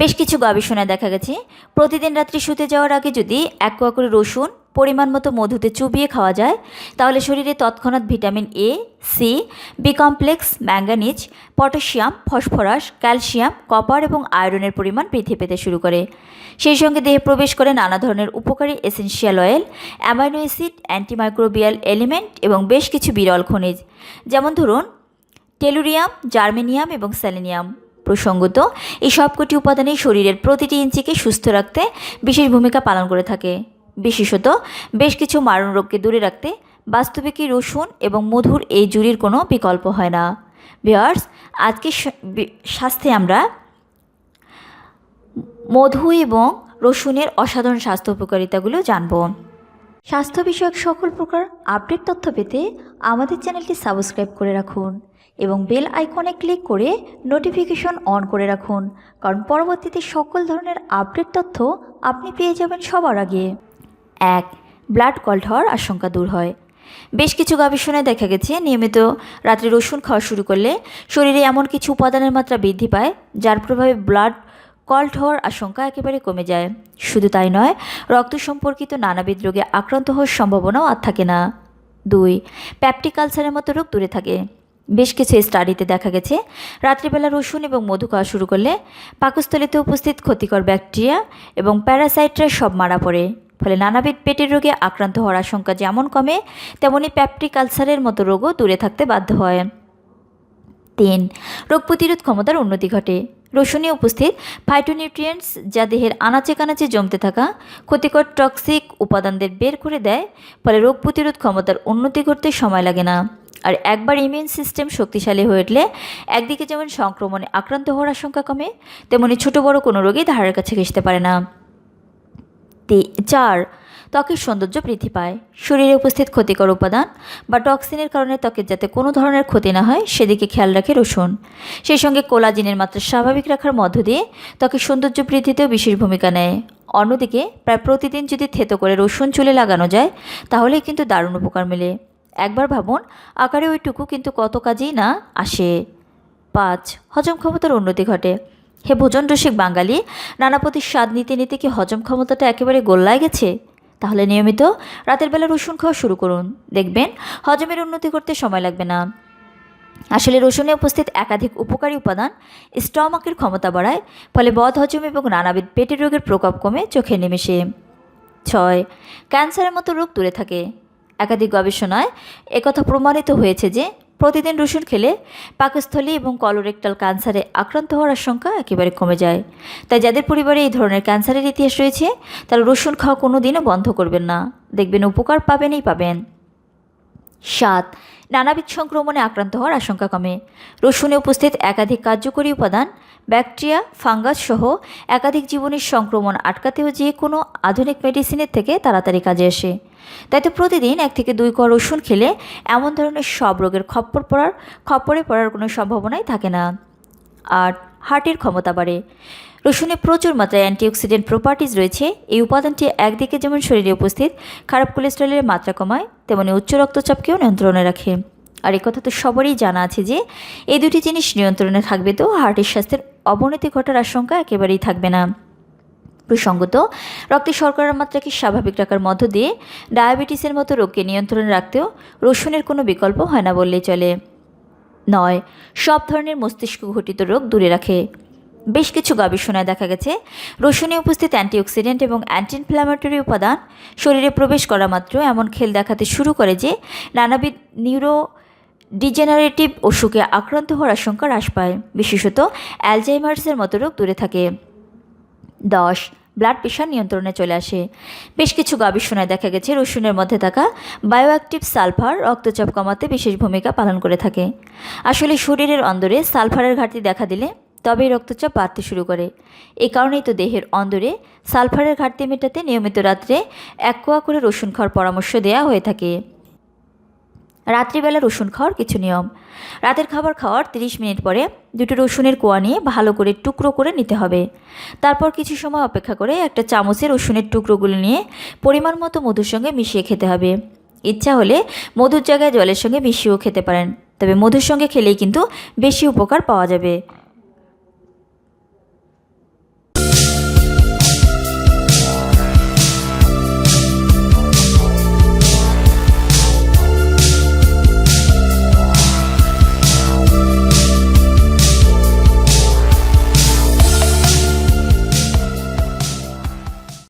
বেশ কিছু গবেষণায় দেখা গেছে, প্রতিদিন রাত্রি শুতে যাওয়ার আগে যদি এক কোয়া করে রসুন, পরিমাণ মতো মধুতে চুবিয়ে খাওয়া যায়, তাহলে শরীরে তৎক্ষণাৎ vitamin A C B complex, manganese, potassium, phosphorus, calcium, copper এবং আয়রনের পরিমাণ বৃদ্ধি পেতে শুরু করে। সেই সঙ্গে দেহে প্রবেশ করে নানা ধরনের উপকারী essential oil, amino acid antimicrobial element এবং বেশ কিছু বিরল খনিজ, যেমন ধরুন টেলুরিয়াম, জার্মেনিয়াম এবং স্যালেনিয়াম প্রসঙ্গত, এই সবকটি উপাদানই শরীরের প্রতিটি ইঞ্চিকে সুস্থ রাখতে বিশেষ ভূমিকা পালন করে থাকে। বিশেষত, বেশ কিছু মারণ রোগকে দূরে রাখতে বাস্তবিকই রসুন এবং মধুর এই জুড়ির কোনো বিকল্প হয় না। বিয়ার্স আজকে স্বাস্থ্যে আমরা মধু এবং রসুনের অসাধারণ স্বাস্থ্য উপকারিতাগুলো জানব। স্বাস্থ্য বিষয়ক সকল প্রকার আপডেট তথ্য পেতে আমাদের চ্যানেলটি সাবস্ক্রাইব করে রাখুন। এবং বেল আইকনে ক্লিক করে নোটিফিকেশন অন করে রাখুন, কারণ পরবর্তীতে সকল ধরনের আপডেট তথ্য আপনি পেয়ে যাবেন সবার আগে। এক, ব্লাড কল্ট হওয়ার আশঙ্কা দূর হয়। বেশ কিছু গবেষণায় দেখা গেছে, নিয়মিত রাত্রে রসুন খাওয়া শুরু করলে শরীরে এমন কিছু উপাদানের মাত্রা বৃদ্ধি পায়, যার প্রভাবে ব্লাড কল্ট হওয়ার আশঙ্কা একেবারে কমে যায়। শুধু তাই নয়, রক্ত সম্পর্কিত নানাবিধ রোগে আক্রান্ত হওয়ার সম্ভাবনাও আর থাকে না। দুই প্যাপটিক আলসারের মতো রোগ দূরে থাকে। বেশ কিছু স্টাডিতে দেখা গেছে। রাত্রিবেলা রসুন এবং মধু খাওয়া শুরু করলে পাকস্থলিতে উপস্থিত ক্ষতিকর ব্যাকটেরিয়া এবং প্যারাসাইটরা সব মারা পড়ে। ফলে নানাবিধ পেটের রোগে আক্রান্ত হওয়ার আশঙ্কা যেমন কমে, তেমনি প্যাপটিক আলসারের মতো রোগও দূরে থাকতে বাধ্য হয়। তিন, রোগ প্রতিরোধ ক্ষমতার উন্নতি ঘটে। রসুনে উপস্থিত ফাইটোনিউট্রিয়েন্টস যা দেহের আনাচে কানাচে জমতে থাকা, ক্ষতিকর টক্সিক উপাদানদের বের করে দেয়, ফলে রোগ প্রতিরোধ ক্ষমতার উন্নতি করতে সময় লাগে না। আর একবার ইমিউন সিস্টেম শক্তিশালী হয়ে উঠলে একদিকে যেমন সংক্রমণে আক্রান্ত হওয়ার আশঙ্কা কমে, তেমনি ছোট বড় কোনো রোগী ধারের কাছে ঘেসতে পারে না। চার, ত্বকের সৌন্দর্য বৃদ্ধি পায়। শরীরে উপস্থিত ক্ষতিকর উপাদান বা টক্সিনের কারণে ত্বকের যাতে কোনো ধরনের ক্ষতি না হয়, সেদিকে খেয়াল রাখে রসুন। সেই সঙ্গে কোলাজিনের মাত্রা স্বাভাবিক রাখার মধ্য দিয়ে ত্বকের সৌন্দর্য বৃদ্ধিতেও বিশেষ ভূমিকা নেয়। অন্যদিকে, প্রায় প্রতিদিন যদি থেতো করে রসুন চুলে লাগানো যায়, তাহলেই কিন্তু দারুণ উপকার মেলে। একবার ভাবুন, আকারে ওইটুকু কিন্তু কত কাজেই না আসে। পাঁচ, হজম ক্ষমতার উন্নতি ঘটে। হে ভোজন রসিক বাঙালি নানাপতির স্বাদ নিতে নিতে কি হজম ক্ষমতাটা একেবারে গোল্লায় গেছে? তাহলে নিয়মিত রাতের বেলা রসুন খাওয়া শুরু করুন। দেখবেন, হজমের উন্নতি করতে সময় লাগবে না। আসলে রসুনে উপস্থিত একাধিক উপকারী উপাদান স্টমাকের ক্ষমতা বাড়ায়, ফলে বদ হজম এবং নানাবিধ পেটের রোগের প্রকোপ কমে চোখে নেমেসে ছয়, ক্যান্সারের মতো রোগ দূরে থাকে। একাধিক গবেষণায় একথা প্রমাণিত হয়েছে যে প্রতিদিন রসুন খেলে পাকস্থলী এবং কলোরেক্টাল ক্যান্সারে আক্রান্ত হওয়ার আশঙ্কা একেবারে কমে যায়। তাই যাদের পরিবারে এই ধরনের ক্যান্সারের ইতিহাস রয়েছে, তারা রসুন খাওয়া কোনো দিনও বন্ধ করবেন না। দেখবেন উপকার পাবেনই পাবেন। সাত, নানাবিধ সংক্রমণে আক্রান্ত হওয়ার আশঙ্কা কমে। রসুনে উপস্থিত একাধিক কার্যকরী উপাদান ব্যাকটেরিয়া, ফাঙ্গাস সহ একাধিক জীবনের সংক্রমণ আটকাতেও যে কোনো আধুনিক মেডিসিনের থেকে তাড়াতাড়ি কাজে আসে। তাই তো প্রতিদিন এক থেকে দুই কর রসুন খেলে এমন ধরনের সব রোগের খপ্পর পড়ার, খপ্পরে পড়ার কোনো সম্ভাবনাই থাকে না। আর হার্টের ক্ষমতা বাড়ে। রসুনে প্রচুর মাত্রায় অ্যান্টিঅক্সিডেন্ট প্রপার্টিজ রয়েছে। এই উপাদানটি একদিকে যেমন শরীরে উপস্থিত, খারাপ কোলেস্ট্রলের মাত্রা কমায়, তেমনি উচ্চ রক্তচাপকেও নিয়ন্ত্রণে রাখে। আর কথা তো সবারই জানা আছে যে, এই দুটি জিনিস নিয়ন্ত্রণে থাকবে তো, হার্টের স্বাস্থ্যের অবনতি ঘটার আশঙ্কা একেবারেই থাকবে না। প্রসঙ্গত, রক্তে শর্করার মাত্রাকে স্বাভাবিক রাখার মধ্য দিয়ে ডায়াবেটিসের মতো রোগকে নিয়ন্ত্রণে রাখতেও রসুনের কোনো বিকল্প হয় না বললেই চলে। নয়, সব ধরনের মস্তিষ্ক ঘটিত রোগ দূরে রাখে। বেশ কিছু গবেষণায় দেখা গেছে, রসুনে উপস্থিত অ্যান্টিঅক্সিডেন্ট এবং অ্যান্টি ইনফ্ল্যামেটরি উপাদান শরীরে প্রবেশ করা মাত্র এমন খেল দেখাতে শুরু করে যে, নানাবিধ নিউরো ডিজেনারেটিভ অসুখে আক্রান্ত হওয়ার আশঙ্কা হ্রাস পায়। বিশেষত অ্যালজাইমার্সের মতো রোগ দূরে থাকে। দশ, ব্লাড প্রেশার নিয়ন্ত্রণে চলে আসে। বেশ কিছু গবেষণায় দেখা গেছে, রসুনের মধ্যে থাকা বায়োঅ্যাক্টিভ সালফার রক্তচাপ কমাতে বিশেষ ভূমিকা পালন করে থাকে। আসলে শরীরের অন্দরে সালফারের ঘাটতি দেখা দিলে তবেই রক্তচাপ বাড়তে শুরু করে। এই কারণেই তো দেহের অন্দরে সালফারের ঘাটতি মেটাতে নিয়মিত রাত্রে এক কোয়া করে রসুন খাওয়ার পরামর্শ দেওয়া হয়ে থাকে। রাত্রিবেলা রসুন খাওয়ার কিছু নিয়ম। রাতের খাবার খাওয়ার 30 মিনিট পরে দুটো রসুনের কোয়া নিয়ে ভালো করে টুকরো করে নিতে হবে। তারপর কিছু সময় অপেক্ষা করে একটা চামচে রসুনের টুকরোগুলো নিয়ে পরিমাণ মতো মধুর সঙ্গে মিশিয়ে খেতে হবে। ইচ্ছা হলে মধুর জায়গায় জলের সঙ্গে মিশিয়েও খেতে পারেন, তবে মধুর সঙ্গে খেলেই কিন্তু বেশি উপকার পাওয়া যাবে।